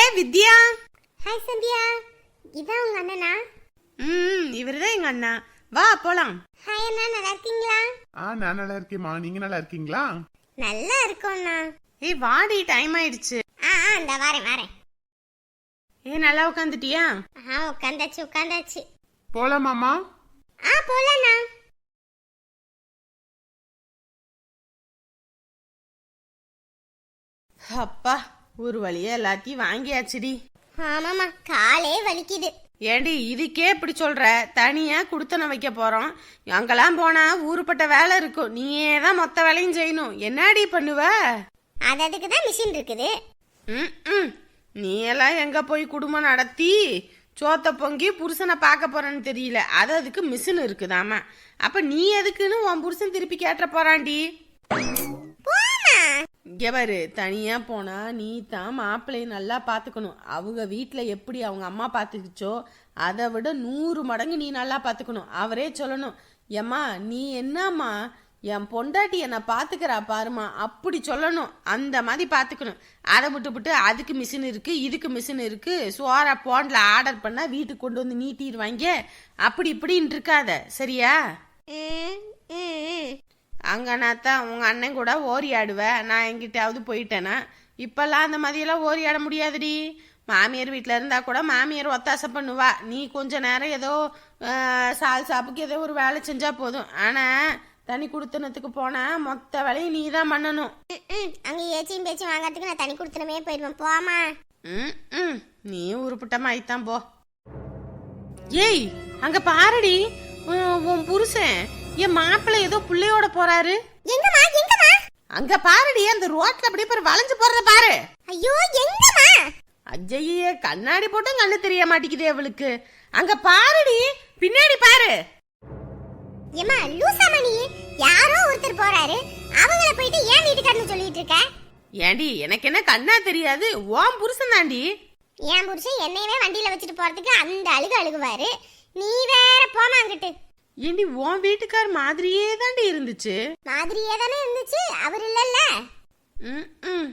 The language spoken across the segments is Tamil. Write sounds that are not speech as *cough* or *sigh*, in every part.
ஹே வித்யா. ஹாய் சந்தியா. இதான் உங்க அண்ணனா? ம் இவர்தான் எங்க அண்ணா. வா போலாம். ஹாய் அண்ணா. நல்லா இருக்கீங்களா? ஆ நான் நல்லா இருக்கேம்மா. நீங்க நல்லா இருக்கீங்களா? நல்லா இருக்கோம்ண்ணா ஏய் வாடி டைம் ஆயிடுச்சு. ஆ ஆ இந்த வரேன் வரேன். ஏ நல்லா உட்காந்துட்டியா ஆ உட்காந்தாச்சு உட்காந்தாச்சு போலாமாமா ஆ போலாண்ணா. அப்பா ஒரு வழியா எல்லாத்தையும் வாங்கியாச்சுடி. ஆமாம்மா காலே வலிக்குது. ஏண்டி இதுக்கே இப்படி சொல்ற? தனியா குடுத்தன வைக்க போறோம். அங்கெல்லாம் போனா ஊருப்பட்ட வேலை இருக்கும். நீயே தான் மொத்த வேலையும் செய்யணும். என்னடி பண்ணுவ? அது அதுக்கு தான் மிஷின் இருக்குது. ம். நீ எல்லாம் எங்க போய் குடும்பம் நடத்தி சோத்த பொங்கி புருஷனை பார்க்க போறேன்னு தெரியல. அது அதுக்கு மிஷின் இருக்குதாமா அப்ப நீ எதுக்குன்னு உன் புருஷன் திருப்பி கேட்ட போறான்டி. போமா இங்கே பாரு தனியாக போனால் நீ தான் மாப்பிள்ளைய நல்லா பார்த்துக்கணும் அவங்க வீட்டில் எப்படி அவங்க அம்மா பார்த்துக்கிச்சோ அதை விட நூறு மடங்கு நீ நல்லா பார்த்துக்கணும் அவரே சொல்லணும் ஏம்மா நீ என்னம்மா? என் பொண்டாட்டி என்னை பார்த்துக்கிறா பாருமா அப்படி சொல்லணும் அந்த மாதிரி பார்த்துக்கணும் அதை விட்டு விட்டு அதுக்கு மிஷின் இருக்குது இதுக்கு மிஷின் இருக்குது சோறா போன்ல ஆர்டர் பண்ணால் வீட்டுக்கு கொண்டு வந்து நீட்டிடுவாங்க அப்படி இப்படின்னு இருக்காத சரியா? அங்கனாத்தான் உங்க அண்ணன் கூட ஓரி ஆடுவேன் நான் எங்கிட்டாவது போயிட்டேனா? இப்பெல்லாம் அந்த மாதிரியெல்லாம் ஓரி ஆட முடியாதுடி. மாமியார் வீட்டில் இருந்தா கூட மாமியார் ஒத்தாசை பண்ணுவா. நீ கொஞ்ச நேரம் ஏதோ சால் சாப்புக்கு ஏதோ ஒரு வேலை செஞ்சா போதும். ஆனா தனி குடுத்தனத்துக்கு போனா மொத்த வேலையும் நீ தான் பண்ணணும். அங்க ஏச்சியும் பேச்சும் வாங்கிறதுக்கு நான் தனி கொடுத்துனமே போயிடுவேன். போமா ம், ம். நீ உருப்பிட்டமாயித்தான் போ. ஏய் அங்க பாருடி. உன் புருஷன். என் மாப்பிள்ளை ஏதோ புள்ளையோட போறாரு. எங்கம்மா எங்கம்மா? அங்க பாருடி அந்த ரோட்ல அப்படியே பாரு வளைஞ்சு போறத பாரு. ஐயோ எங்கம்மா? அஜய்யே கண்ணாடி போட்டும் கண்ணு தெரிய மாட்டேங்குது அவளுக்கு. அங்க பாருடி பின்னாடி பாரு. ஏம்மா லூசாமா நீ யாரோ ஒருத்தர் போறாரு. அவங்கள போயிட்டு ஏன் வீட்டுக்காரன்னு சொல்லிட்டு இருக்க? ஏண்டி எனக்கு என்ன கண்ணா தெரியாது? ஓம் புருஷன் தாண்டி. என் புருஷன் என்னையவே வண்டியில வச்சுட்டு போறதுக்கு அந்த அழுகு அழுகுவாரு. நீ வேற போமா அங்கிட்டு. ஏண்டி உன் வீட்டுக்கார் மாதிரியே தாண்டி இருந்துச்சு? மாதிரியே தானே இருந்துச்சு. அவர் இல்லல்ல. ம்.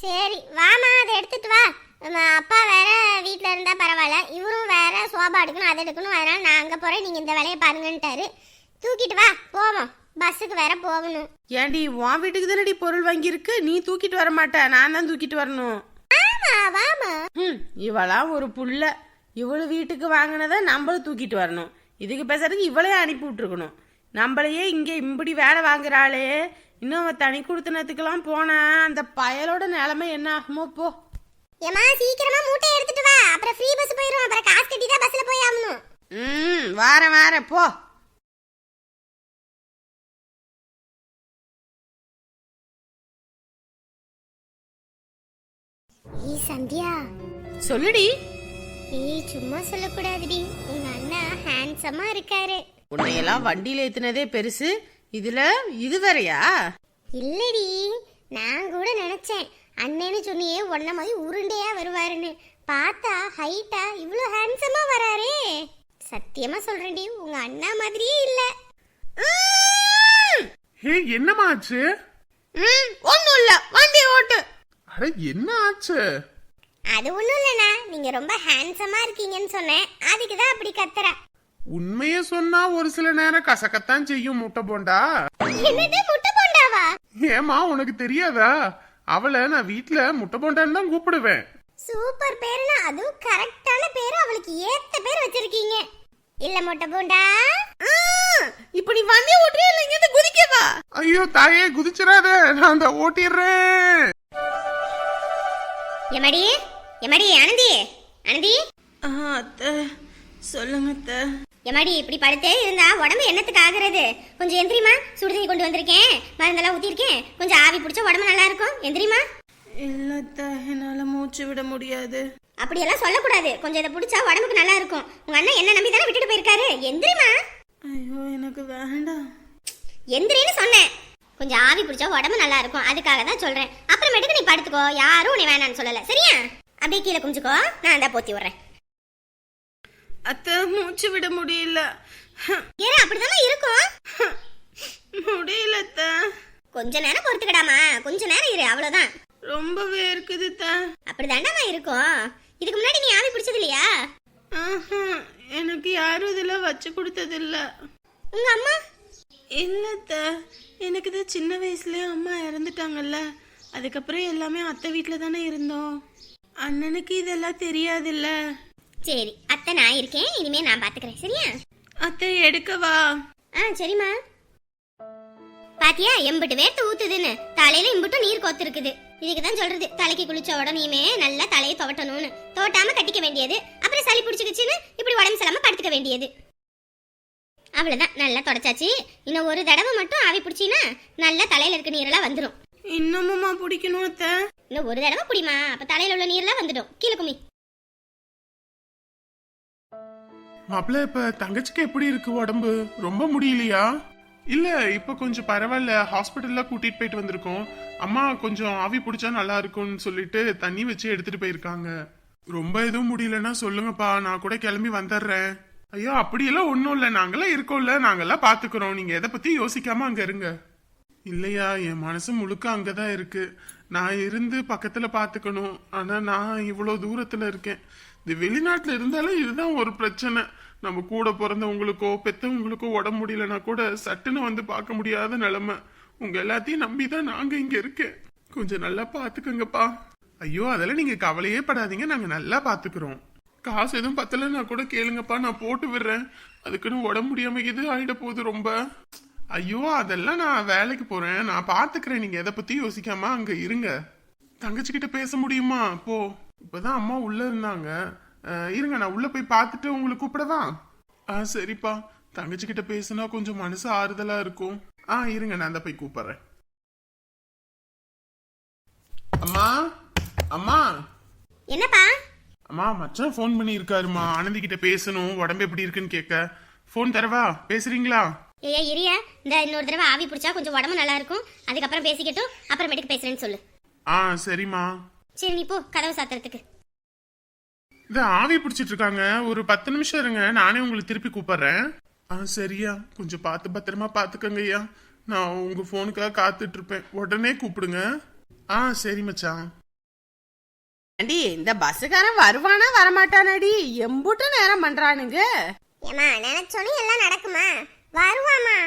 சரி வாமா அதை எடுத்துட்டு வா. நம்ம அப்பா வேற வீட்ல இருந்தா பரவாயில்ல. இவரும் வேற சோபா எடுக்கணும் அதை எடுக்கணும். அதனால நான் அங்க போறேன். நீங்க இந்த வேலையை பாருங்கன்ட்டாரு. தூக்கிட்டு வா போவோம். பஸ்ஸுக்கு வேற போகணும். ஏண்டி உன் வீட்டுக்கு தானடி பொருள் வாங்கியிருக்கு? நீ தூக்கிட்டு வர மாட்ட. நான் தான் தூக்கிட்டு வரணும். ஆமா வாமா. ம் இவளாம் ஒரு புள்ள. இவளு வீட்டுக்கு வாங்கினதை நம்மளும் தூக்கிட்டு வரணும். இதுக்கு பேசுறதுக்கு இவளே அனுப்பி விட்டுருக்கணும். நம்மளையே இங்கே இப்படி வேலை வாங்குறாளே. இன்னும் தனி கொடுத்தனத்துக்கெல்லாம் போனா அந்த பயலோட நிலைமை என்ன ஆகுமோ போ. ஏமா சீக்கிரமா மூட்டையை எடுத்துட்டு வா. அப்புறம் ஃப்ரீ பஸ் போயிரும் அப்புறம் காசு கட்டி தான் பஸ்ல போய் ஆகணும். ம் வாரேன் வாரேன் போ. ஏய் சந்தியா. சொல்லுடி. ஏய் சும்மா சொல்லக்கூடாதுடி. ஹேண்ட்ஸமா இருக்காரு. உன்னையெல்லாம் வண்டியில ஏத்துனதே பெருசு. இதுல இது வேறயா? இல்லடி நான் கூட நினைச்சேன். அண்ணன்னு சொன்னியே உன்ன மாதிரி உருண்டையா வருவாருன்னு. பார்த்தா ஹைட்டா இவ்வளோ ஹேண்ட்ஸமா வராரே. சத்தியமா சொல்றேன்டி உங்க அண்ணா மாதிரியே இல்ல. ஹே என்னம்மா ஆச்சு? ம் ஒன்றும் இல்லை. வண்டி ஓட்டு. அட என்ன ஆச்சு? அது ஒண்ணும் இல்லண்ணா. நீங்க ரொம்ப ஹேண்ட்ஸமா இருக்கீங்கன்னு சொன்னேன். அதுக்கு தான் அப்படி கத்துற உண்மைய சொன்னா ஒரு சில நேரம் கசக்கத்தான் செய்யும் முட்டை போண்டா. ஏமா உனக்கு தெரியாதா? அவளை நான் வீட்ல முட்டை போண்டான்னு தான் கூப்பிடுவேன். சூப்பர் பேருனா அதுவும் கரெக்டான பேரு. அவளுக்கு ஏத்த பேர் வச்சிருக்கீங்க. இல்ல முட்டை போண்டா? இப்போ நீ வண்டி ஓட்டுறியா இல்லை இங்கேருந்து குதிக்கவா ஐயோ தாயே குதிச்சிடாத. நான் அந்த ஓட்டிடுறேன். எமடி எமடி ஆனந்தி? ஆனந்தி? ஆ, அத்தை. சொல்லுங்க எம்மாடி இப்படி படுத்தே இருந்தா உடம்பு என்னத்துக்கு ஆகுறது? கொஞ்சம் எந்திரிமா சுடுதண்ணி கொண்டு வந்திருக்கேன். மருந்தெல்லாம் ஊத்திருக்கேன் கொஞ்சம் ஆவி பிடிச்சா உடம்பு நல்லா இருக்கும் எந்திரிமா இல்லை அத்தை என்னால் மூச்சு விட முடியாது. அப்படியெல்லாம் சொல்லக்கூடாது. கொஞ்சம் இதை பிடிச்சா உடம்புக்கு நல்லா இருக்கும் உங்க அண்ணன் என்ன நம்பி தானே விட்டுட்டு போயிருக்காரு? எந்திரிமா ஐயோ எனக்கு வேண்டாம். எந்திரின்னு சொன்னேன். கொஞ்சம் ஆவி பிடிச்சா உடம்பு நல்லா இருக்கும் அதுக்காக தான் சொல்றேன். அப்புறமேட்டுக்கு நீ படுத்துக்கோ. யாரும் உன்னை வேணாம்னு சொல்லல. சரியா? அப்படியே கீழே குஞ்சுக்கோ நான் அந்த போத்தி விடுறேன். அத்தை மூச்சு விட முடியல. ஏன் அப்படிதானே இருக்கும்? முடியல அத்தை. கொஞ்ச நேரம் பொறுத்துக்கடாமா கொஞ்ச நேரம் இரு அவ்வளவுதான். ரொம்பவே இருக்குது த அப்படிதாண்டாமா இருக்கும். இதுக்கு முன்னாடி நீ ஆவி பிடிச்சது இல்லையா எனக்கு யாரும் இதில் வச்சு கொடுத்ததில்ல. உங்க அம்மா? இல்லத்த எனக்கு இது சின்ன வயசுலயே அம்மா இறந்துட்டாங்கல்ல. அதுக்கப்புறம் எல்லாமே அத்தை வீட்டில் தானே இருந்தோம். அண்ணனுக்கு இதெல்லாம் தெரியாதுல்ல. சரி அத்தை நான் இருக்கேன். இனிமே நான் பாத்துக்கிறேன். சரியா? அத்தை எடுக்கவா ஆ சரிம்மா. பாத்தியா எம்பிட்டு வேர்த்து ஊத்துதுன்னு. தலையில இம்புட்டும் நீர் கோத்திருக்குது. இதுக்கு தான் சொல்றது. தலைக்கு குளிச்ச உடனேயுமே நல்லா தலையை துவட்டணும்னு துவட்டாம கட்டிக்க வேண்டியது. அப்புறம் சளி பிடிச்சிக்கிச்சுன்னு இப்படி உடம்பு சரியில்லாம படுத்துக்க வேண்டியது. அவ்வளவுதான். நல்லா தொடச்சாச்சு. இன்னும் ஒரு தடவை மட்டும் ஆவி பிடிச்சின்னா நல்லா தலையில இருக்க நீரெல்லாம் வந்துடும் இன்னமுமா பிடிக்கணும் அத்தை. இன்னும் ஒரு தடவை குடிமா அப்ப தலையில உள்ள நீர்லாம் வந்துடும். கீழே குமி மாப்பிள்ள இப்ப தங்கச்சிக்கு எப்படி இருக்கு உடம்பு? ரொம்ப முடியலையா? இல்ல இப்ப கொஞ்சம் பரவாயில்ல. ஹாஸ்பிட்டல்ல கூட்டிட்டு போயிட்டு வந்திருக்கோம். அம்மா கொஞ்சம் ஆவி பிடிச்சா நல்லா இருக்கும்னு சொல்லிட்டு தண்ணி வச்சு எடுத்துட்டு போயிருக்காங்க. ரொம்ப எதுவும் முடியலன்னா சொல்லுங்கப்பா. நான் கூட கிளம்பி வந்துடுறேன். ஐயோ அப்படியெல்லாம் ஒன்றும் இல்லை. நாங்களாம் இருக்கோம்ல. நாங்கெல்லாம் பாத்துக்கிறோம். நீங்க எதை பத்தி யோசிக்காம அங்க இருங்க. இல்லையா என் மனசு முழுக்க அங்கதான் இருக்கு. நான் இருந்து பக்கத்தில் பார்த்துக்கணும். ஆனால் நான் இவ்வளோ தூரத்தில் இருக்கேன். இந்த வெளிநாட்டில் இருந்தாலும் இதுதான் ஒரு பிரச்சனை. நம்ம கூட பிறந்தவங்களுக்கோ பெற்றவங்களுக்கோ உடம்பு முடியலன்னா கூட சட்டுன்னு வந்து பார்க்க முடியாத நிலமை. உங்கள் எல்லாத்தையும் நம்பி தான் நாங்கள் இங்கே இருக்கேன். கொஞ்சம் நல்லா பார்த்துக்கங்கப்பா. ஐயோ அதெல்லாம் நீங்கள் கவலையே படாதீங்க. நாங்கள் நல்லா பார்த்துக்குறோம். காசு எதுவும் பத்தலைன்னா கூட கேளுங்கப்பா. நான் போட்டு விடுறேன். அதுக்குன்னு உடம்பு முடியாமல் இது ஆகிட போகுது ரொம்ப. ஐயோ அதெல்லாம் நான் வேலைக்கு போறேன். நான் பாத்துக்கிறேன். நீங்க எதை பத்தி யோசிக்காம அங்க இருங்க. தங்கச்சி கிட்ட பேச முடியுமா? போ. இப்பதான் அம்மா உள்ள இருந்தாங்க. இருங்க நான் உள்ள போய் பார்த்துட்டு உங்களுக்கு கூப்பிடவா? ஆ சரிப்பா. தங்கச்சி கிட்ட பேசினா கொஞ்சம் மனசு ஆறுதலா இருக்கும். ஆ இருங்க நான் தான் போய் கூப்பிடுறேன். அம்மா அம்மா. என்னப்பா? அம்மா மச்சான் ஃபோன் பண்ணி இருக்காருமா ஆனந்தி கிட்ட பேசணும். உடம்பு எப்படி இருக்குன்னு கேட்க. ஃபோன் தரவா? பேசுறீங்களா? ஏய் இரியா இந்த இன்னொரு தடவை ஆவி பிடிச்சா கொஞ்சம் உடம்பு நல்லா இருக்கும் அதுக்கப்புறம் பேசிக்கட்டும் அப்புறமேட்டுக்கு பேசுறேன்னு சொல்லு. ஆ சரிம்மா. சரி நீ போ கதவு சாத்துறதுக்கு. இது ஆவி பிடிச்சிட்டு இருக்காங்க ஒரு பத்து நிமிஷம் இருங்க நானே உங்களுக்கு திருப்பி கூப்பிடுறேன். ஆ சரியா. கொஞ்சம் பார்த்து பத்திரமா பார்த்துக்கங்க ஐயா. நான் உங்க ஃபோனுக்காக காத்துட்டு இருப்பேன் உடனே கூப்பிடுங்க. ஆ சரி மச்சான். அடி இந்த பஸ்ஸுக்காரன் வருவானா வரமாட்டானடி? எம்புட்டு நேரம் பண்றானுங்க. ஏமா நினைச்சோனே எல்லாம் நடக்குமா? வருவாமா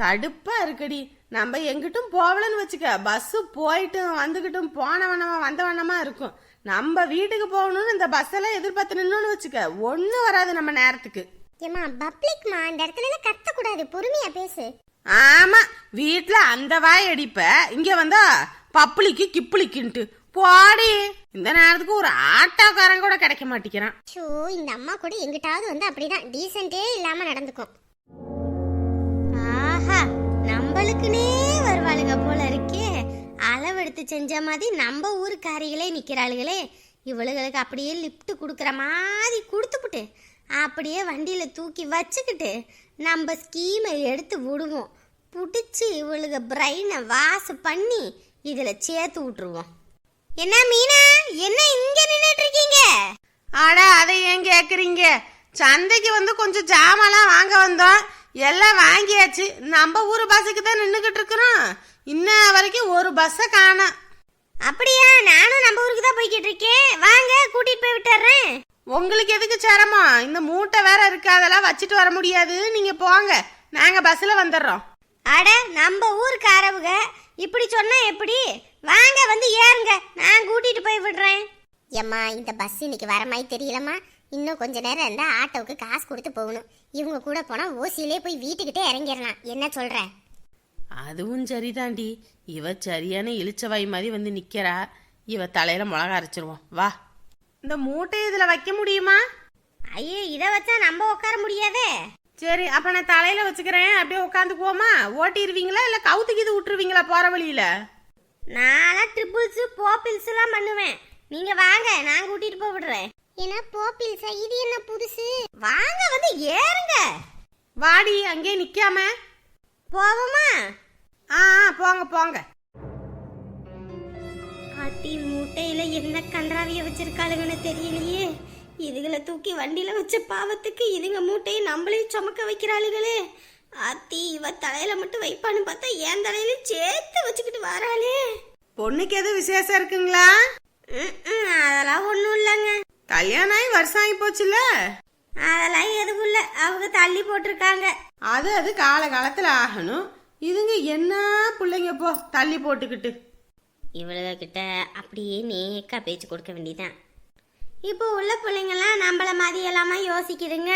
கடுப்பா இருக்குடி. நம்ம எங்கிட்டும் போகலன்னு வச்சுக்க பஸ் போயிட்டும் வந்துகிட்டும் போனவனமா வந்தவனமா இருக்கும். நம்ம வீட்டுக்கு போகணும்னு இந்த பஸ் எல்லாம் எதிர்பார்த்து நின்னோன்னு வச்சுக்க ஒன்றும் வராது நம்ம நேரத்துக்கு. ஏமா பப்ளிக்மா இந்த இடத்துல எல்லாம் கத்தக்கூடாது. பொறுமையா பேசு. ஆமா வீட்ல அந்த வாய் அடிப்ப. இங்க வந்தா பப்புளிக்கு கிப்புளிக்குன்ட்டு. போடி. இந்த நேரத்துக்கு ஒரு ஆட்டோக்காரன் கூட கிடைக்க மாட்டேங்கிறான். ஷோ இந்த அம்மா கூட எங்கிட்டாவது வந்து அப்படிதான். டீசென்ட்டே இல்லாம நடந்துக்கும். நம்மளுக்குனே வருவாளுங்க போல இருக்கே. அளவெடுத்து செஞ்ச மாதிரி நம்ம ஊருக்காரிகளே நிற்கிறாளுகளே இவளுகளுக்கு அப்படியே லிஃப்ட் கொடுக்குற மாதிரி கொடுத்துப்புட்டு அப்படியே வண்டியில் தூக்கி வச்சுக்கிட்டு நம்ம ஸ்கீமை எடுத்து விடுவோம். பிடிச்சி இவளுக பிரெயினை வாசு பண்ணி இதில் சேர்த்து விட்டுருவோம். என்ன மீனா? என்ன இங்கே நின்றுட்டு இருக்கீங்க அட அதை ஏன் கேட்குறீங்க சந்தைக்கு வந்து கொஞ்சம் ஜாமெல்லாம் வாங்க வந்தோம். எல்லாம் வாங்கியாச்சு. நம்ம ஊர் பஸ்ஸுக்கு தான் நின்றுக்கிட்டு இருக்கிறோம். இன்ன வரைக்கும் ஒரு பஸ்ஸை காணோம். அப்படியா? நானும் நம்ம ஊருக்கு தான் போய்கிட்டு இருக்கேன். வாங்க கூட்டிட்டு போய் விட்டுறேன். உங்களுக்கு எதுக்கு சிரமம்? இந்த மூட்டை வேற இருக்கு. அதெல்லாம் வச்சுட்டு வர முடியாது. நீங்க போங்க. நாங்க பஸ்ல வந்துடுறோம். அட நம்ம ஊருக்காரவுக. இப்படி சொன்னா எப்படி? வாங்க வந்து ஏறுங்க. நான் கூட்டிட்டு போய் விடுறேன். ஏம்மா இந்த பஸ் இன்னைக்கு வர மாதிரி தெரியலம்மா. இன்னும் கொஞ்ச நேரம் இருந்தா ஆட்டோவுக்கு காசு கொடுத்து போகணும். இவங்க கூட போனா ஓசியிலே போய் வீட்டுக்கிட்டே இறங்கிடலாம். என்ன சொல்ற? அதுவும் சரிதாண்டி. இவ சரியான இளிச்சவாய் மாதிரி வந்து நிக்கிறா. இவ தலையில மிளகா அரைச்சிருவோம். வா. இந்த மூட்டை இதுல வைக்க முடியுமா? ஐயே இதை வச்சா நம்ம உட்கார முடியாதே. சரி அப்ப நான் தலையில வச்சுக்கிறேன். அப்படியே உட்காந்துக்குவோமா? ஓட்டிடுவீங்களா இல்ல கவுத்துக்கு இது விட்டுருவீங்களா போற வழியில? நான்லாம் ட்ரிபிள்ஸ் போப்பிள்ஸ் எல்லாம் பண்ணுவேன். நீங்க வாங்க நான் கூட்டிட்டு போய் விடுறேன். என்ன போப்பிள்ஸா இது என்ன புதுசு? வாங்க வந்து ஏறுங்க. வாடி அங்கே நிக்காம. போவோமா? ஆ போங்க போங்க. ஆத்தி மூட்டையில என்ன கன்றாவிய வச்சிருக்காளுங்கன்னு தெரியலையே. இதுகளை தூக்கி வண்டியில வச்ச பாவத்துக்கு இதுங்க மூட்டையை நம்மளையும் சுமக்க வைக்கிறாளுகளே. ஆத்தி இவ தலையில மட்டும் வைப்பான்னு பார்த்தா என் தலையில சேர்த்து வச்சுக்கிட்டு வராளே. பொண்ணுக்கு எதுவும் விசேஷம் இருக்குங்களா? அதெல்லாம் ஒன்றும் இல்லைங்க. கல்யாணம் ஆகி வருஷம் ஆகி போச்சுல அதெல்லாம் எதுவும் இல்லை. அவங்க தள்ளி போட்டிருக்காங்க. அது அது கால காலத்துல ஆகணும். இதுங்க என்ன பிள்ளைங்க போ தள்ளி போட்டுக்கிட்டு. இவளுக கிட்ட அப்படியே நேக்கா பேச்சு கொடுக்க வேண்டியதான் இப்போ உள்ள பிள்ளைங்கெல்லாம் நம்மள மாதிரி எல்லாமா யோசிக்குதுங்க.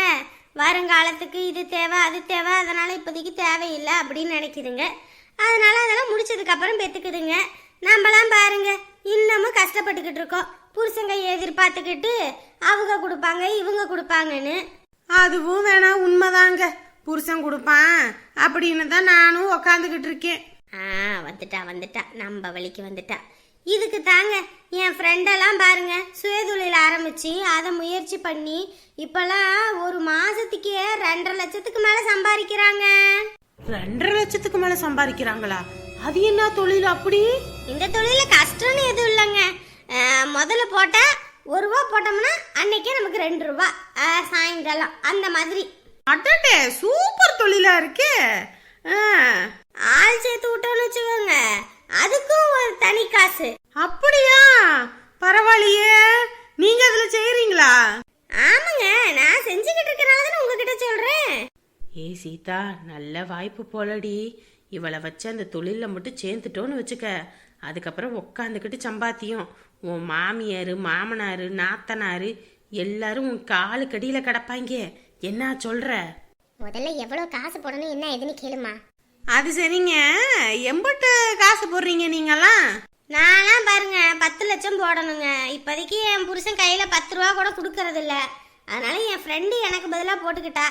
வருங்காலத்துக்கு இது தேவை அது தேவை அதனால இப்போதைக்கு தேவையில்லை அப்படின்னு நினைக்குதுங்க. அதனால அதெல்லாம் முடிச்சதுக்கு அப்புறம் பெத்துக்குதுங்க. நம்மளாம் பாருங்க இன்னமும் கஷ்டப்பட்டுக்கிட்டு இருக்கோம். புருஷங்க எதிர்பார்த்துக்கிட்டு அவங்க கொடுப்பாங்க இவங்க கொடுப்பாங்கன்னு. அதுவும் வேணா உண்மைதாங்க. புருஷன் கொடுப்பான் அப்படின்னு தான் நானும் உக்காந்துக்கிட்டு இருக்கேன். ஆ வந்துட்டா வந்துட்டா. நம்ம வழிக்கு வந்துட்டா. இதுக்கு தாங்க என் ஃப்ரெண்டெல்லாம் பாருங்க சுயதொழில் ஆரம்பிச்சு அதை முயற்சி பண்ணி இப்பெல்லாம் ஒரு மாசத்துக்கே ரெண்டரை லட்சத்துக்கு மேல சம்பாதிக்கிறாங்க. ரெண்டரை லட்சத்துக்கு மேல சம்பாதிக்கிறாங்களா? அது என்ன தொழில் அப்படி? இந்த தொழில கஷ்டம்னு எதுவும் இல்லைங்க. முதல்ல போட்டா ஒரு ரூபா போட்டோம்னா அன்னைக்கே நமக்கு ரெண்டு ரூபா. சாயங்காலம். அந்த மாதிரி. அடடே சூப்பர் தொழிலா இருக்கே. ஆள் சேர்த்து விட்டோம்னு வச்சுக்கோங்க. அதுக்கும் ஒரு தனி காசு. அப்படியா? பரவாயில்லையே. நீங்க அதுல செய்யறீங்களா ஆமாங்க நான் செஞ்சுக்கிட்டு இருக்கனால தானே உங்ககிட்ட சொல்றேன். ஏய் சீதா நல்ல வாய்ப்பு போலடி. இவளை வச்சு அந்த தொழிலில் மட்டும் சேர்ந்துட்டோன்னு வச்சுக்க. அதுக்கப்புறம் உக்காந்துக்கிட்டு சம்பாத்தியம். உன் மாமியார் மாமனார் நாத்தனார் எல்லாரும் உன் காலு கடியில் கிடப்பாங்க. என்ன சொல்ற? முதல்ல எவ்வளவு காசு போடணும் என்ன ஏதுன்னு கேளுமா அது சரிங்க. எம்பட்டு காசு போடுறீங்க நீங்களாம் நான்லாம் பாருங்க பத்து லட்சம் போடணுங்க. இப்போதைக்கு என் புருஷன் கையில பத்து ரூபா கூட கொடுக்கறது இல்ல அதனால என் ஃப்ரெண்டு எனக்கு பதிலாக போட்டுக்கிட்டா.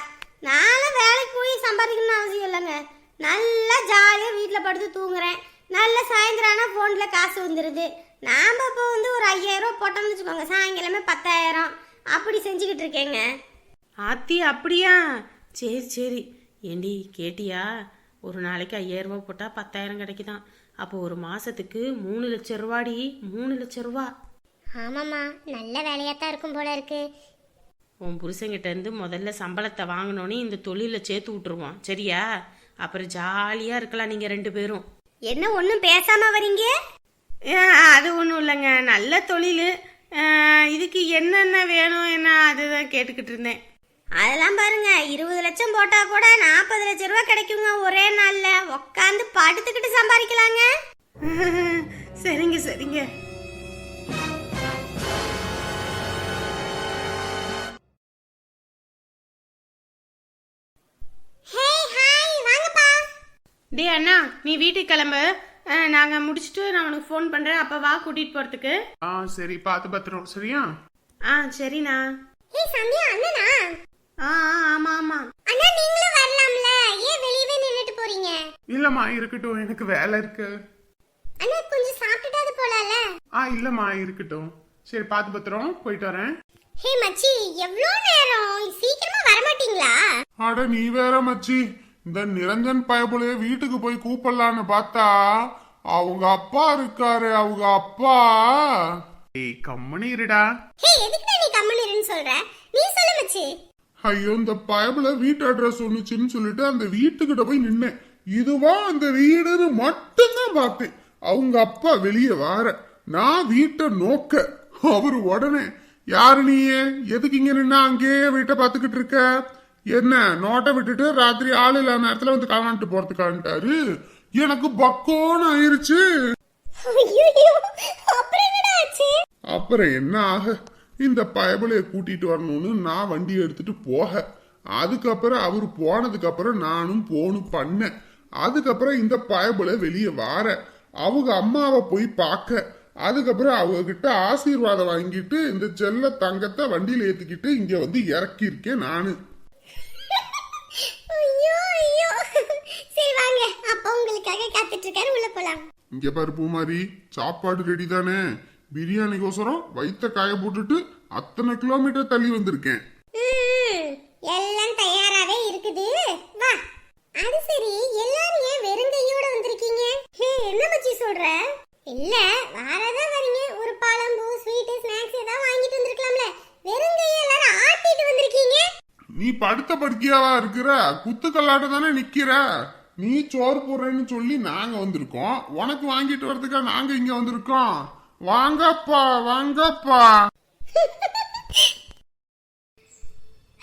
நானும் வேலைக்கு போய் சம்பாதிக்கணும்னு அவசியம் இல்லைங்க. நல்லா ஜாலியாக வீட்டில் படுத்து தூங்குறேன். நல்ல சாயந்தரம் ஆனால் ஃபோனில் காசு வந்துடுது நாம் இப்போ வந்து ஒரு ஐயாயிரம் போட்டோம்னு வச்சுக்கோங்க. சாயங்காலமே பத்தாயிரம். அப்படி செஞ்சுக்கிட்டு இருக்கேங்க. ஆத்தி அப்படியா? சரி சரி. ஏண்டி கேட்டியா? ஒரு நாளைக்கு ஐயாயிரம் போட்டால் பத்தாயிரம் கிடைக்குதாம் அப்போ ஒரு மாசத்துக்கு மூணு லட்சம் ரூபாடி? மூணு லட்சம் ரூபா. ஆமாம்மா. நல்ல வேலையாக தான் இருக்கும் போல இருக்கு. உன் புருஷன்கிட்ட இருந்து முதல்ல சம்பளத்தை வாங்கினோன்னே இந்த தொழிலில் சேர்த்து விட்டுருவோம். சரியா? அப்புறம் ஜாலியாக இருக்கலாம் நீங்கள் ரெண்டு பேரும். என்ன ஒன்றும் பேசாம வரீங்க? அது ஒன்றும் இல்லைங்க. நல்ல தொழில். இதுக்கு என்னென்ன வேணும் என்ன அதுதான் கேட்டுக்கிட்டு இருந்தேன். அதெல்லாம் பாருங்க. இருபது லட்சம் போட்டா கூட நாற்பது லட்சம் ரூபாய் கிடைக்குங்க ஒரே நாள்ல. உட்காந்து படுத்துக்கிட்டு சம்பாதிக்கலாங்க. *laughs* சரிங்க சரிங்க. டே அண்ணா நீ வீட்டுக்கு கிளம்பு. நாங்கள் முடிச்சுட்டு நான் உனக்கு ஃபோன் பண்ணுறேன் அப்போ வா கூட்டிகிட்டு போகிறதுக்கு ஆ சரி பார்த்து பத்திரம் சரியா? ஆ சரிண்ணா. ஹே சந்தியா அண்ணனா? ஆ ஆ ஆமாம் ஆமாம் அண்ணா நீங்களும் வரலாம்ல. ஏன் வெளியவே நின்னுட்டு போறீங்க? இல்லம்மா இருக்கட்டும். எனக்கு வேலை இருக்கு. அண்ணா கொஞ்சம் சாப்பிட்டுட்டாது போலாம்ல? ஆ இல்லம்மா இருக்கட்டும். சரி பார்த்து பத்திரம் போயிட்டு வரேன். ஹே மச்சி எவ்வளோ நேரம்? சீக்கிரமா வர மாட்டீங்களா அட நீ வேற மச்சி. இந்த நிரஞ்சன் பயபுலைய வீட்டுக்கு போய் கூப்பிடலான்னு பார்த்தா அவங்க அப்பா இருக்காரு அவங்க அப்பா. ஏய் கம்மனி இருடா. ஹே எதுக்கு நீ கம்மன் இருன்னு சொல்ற? நீ சொல்லு மச்சி. ஐயோ இந்த பயபுல வீட்டு அட்ரஸ் ஒண்ணுச்சுன்னு சொல்லிட்டு அந்த வீட்டுக்கிட்ட போய் நின்னேன். இதுவா அந்த வீடுன்னு மட்டும்தான் பார்த்தேன். அவங்க அப்பா வெளியே வார. நான் வீட்டை நோக்க. அவரு உடனே யாரு நீ எதுக்கு இங்க நின்னா? அங்கேயே வீட்டை பார்த்துக்கிட்டு இருக்க? என்ன நோட்டை விட்டுட்டு ராத்திரி ஆள் இல்லாத நேரத்துல வந்து காணாட்டு போறதுக்கான்ட்டாரு? எனக்கு பக்கோன்னு ஆயிருச்சு. அப்புறம் என்ன ஆக? இந்த பயபலைய கூட்டிட்டு வரணும்னு நான் வண்டி எடுத்துட்டு போக. அதுக்கப்புறம் அவர் போனதுக்கு அப்புறம் நானும் போனும் பண்ணேன் அதுக்கப்புறம் இந்த பயபலை வெளியே வார. அவங்க அம்மாவை போய் பார்க்க. அதுக்கப்புறம் அவங்க கிட்ட ஆசீர்வாதம் வாங்கிட்டு இந்த செல்ல தங்கத்தை வண்டியில ஏத்திக்கிட்டு இங்க வந்து இறக்கியிருக்கேன் நானு ஐயோ ஐயோ சரி வாங்க அப்பா உங்களுக்காக காத்துட்டு இருக்காரு உள்ள போலாம். இங்க பாரு பூமாரி சாப்பாடு ரெடி தானே. பிரியாணிக்கோசரம் வயித்த காய போட்டுட்டு அத்தனை கிலோமீட்டர் தள்ளி வந்திருக்கேன். எல்லாம் தயாராவே இருக்குது. வா. அது சரி எல்லாரும் ஏன் வெறுங்கையோட வந்திருக்கீங்க? என்ன மச்சி சொல்ற? இல்ல வாரதா வரீங்க. ஒரு பழம் பூ ஸ்வீட் ஸ்நாக்ஸ் ஏதாவது வாங்கிட்டு வந்திருக்கலாம்ல. வெறுங்கைய எல்லாரும் ஆட்டிட்டு வந்திருக்கீங்க? நீ படுத்த படுக்கையாவா இருக்கிற? குத்து கல்லாட்ட தானே நிக்கிற? நீ சோறு போடுறேன்னு சொல்லி நாங்க வந்திருக்கோம். உனக்கு வாங்கிட்டு வரதுக்கா நாங்க இங்க வந்திருக்கோம். வாங்கப்பா வாங்கப்பா.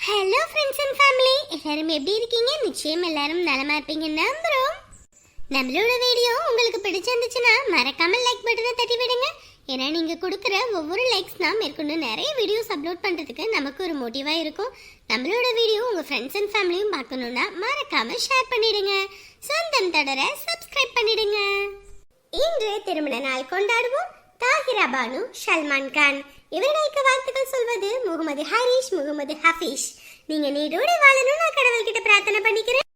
ஹலோ ஃப்ரெண்ட்ஸ் அண்ட் ஃபேமிலி எல்லாரும் எப்படி இருக்கீங்க? நிச்சயம் எல்லாரும் நலமா இருப்பீங்க. நம்புறோம். நம்மளோட வீடியோ உங்களுக்கு பிடிச்சிருந்துச்சுன்னா மறக்காம லைக் பட்டனை தட்டி விடுங்க. ஏன்னா நீங்கள் கொடுக்குற ஒவ்வொரு லைக்ஸ் தான் மேற்கொண்டு நிறைய வீடியோஸ் அப்லோட் பண்ணுறதுக்கு நமக்கு ஒரு மோட்டிவாக இருக்கும். நம்மளோட வீடியோ உங்கள் ஃப்ரெண்ட்ஸ் அண்ட் ஃபேமிலியும் பார்க்கணும்னா மறக்காமல் ஷேர் பண்ணிடுங்க. சொந்தம் தொடர சப்ஸ்கிரைப் பண்ணிடுங்க. இன்று திருமண நாள் கொண்டாடுவோம். தாகிரா பானு சல்மான் கான். இவர்களுக்கு வாழ்த்துக்கள் சொல்வது முகமது ஹரிஷ் முகமது ஹஃபீஷ். நீங்க நீடோடு வாழணும் நான் கடவுள்கிட்ட பிரார்த்தனை பண்ணிக்கிறேன்.